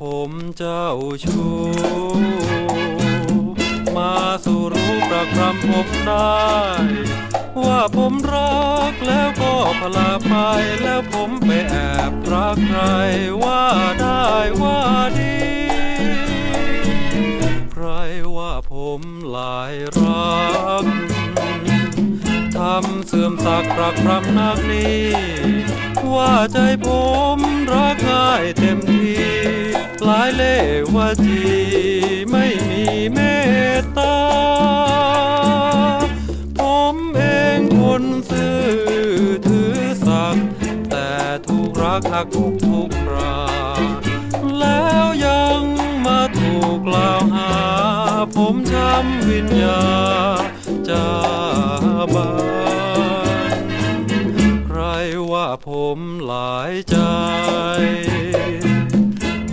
ผมเจ้าชู้มาสู่รู้ประคำผมได้ ว่าผมรักแล้วก็พลาไปแล้วผมไปแอบรักใครว่าได้ว่าดี ใครว่าผมหลายรักทำเสื่อมสักดิ์รักพรำนักนี้ ว่าใจผม รักง่ายเต็มทีหลายเล่ว่าจีไม่มีเมตตา ผมเองคนซื่อถือสักดิ์แต่ถูกรักหักอกทุกคราแล้วยังมาถูกกล่าวหา ผมช้ำวิญญาจายใจ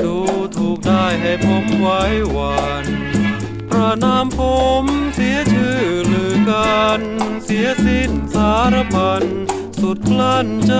ดูถูกได้ให้ผมไว้วันประนามผมเสียชื่อลือกัน เสียสิ้นสารพัน สุดกลั้นใจ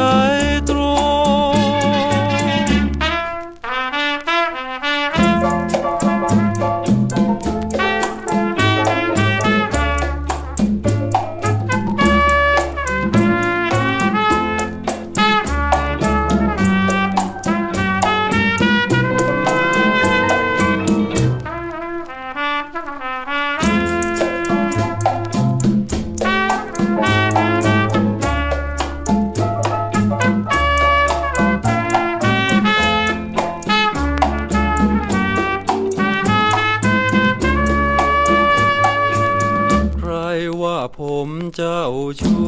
ผมเจ้าชู้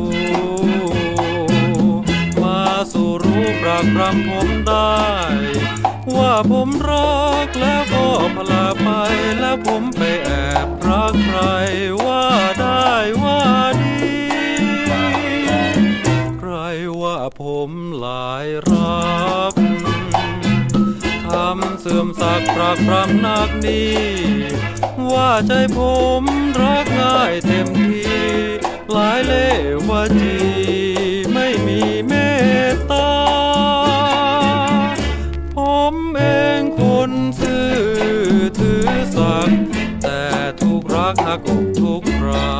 มาสู่รู้ปรากปรำผมได้ ว่าผมรักแล้วก็พลาไปแล้วผมไปแอบรักใครว่าได้ว่าดี ใครว่าผมหลายรัก เสื่อมสักดิ์ปรากปรำนักนี้ ว่าใจผมรักง่ายเต็มทีหลายเล่ห์ว่าจีไม่มีเมตตา ผมเองคนซื่อถือสักดิ์แต่ถูกรักหักอกทุกรา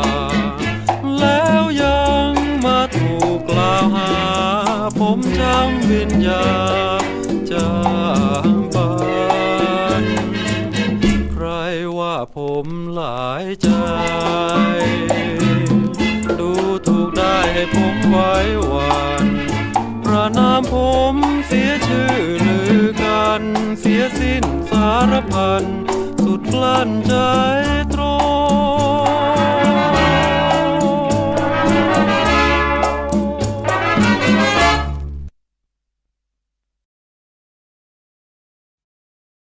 แล้วยังมาถูกกล่าวหา ผมช้ำวิญญา ดูถูกได้ให้ผมไว้วานประนามผมเสียชื่อลือกัน เสียสิ้นสารพันสุดกลั้นใจ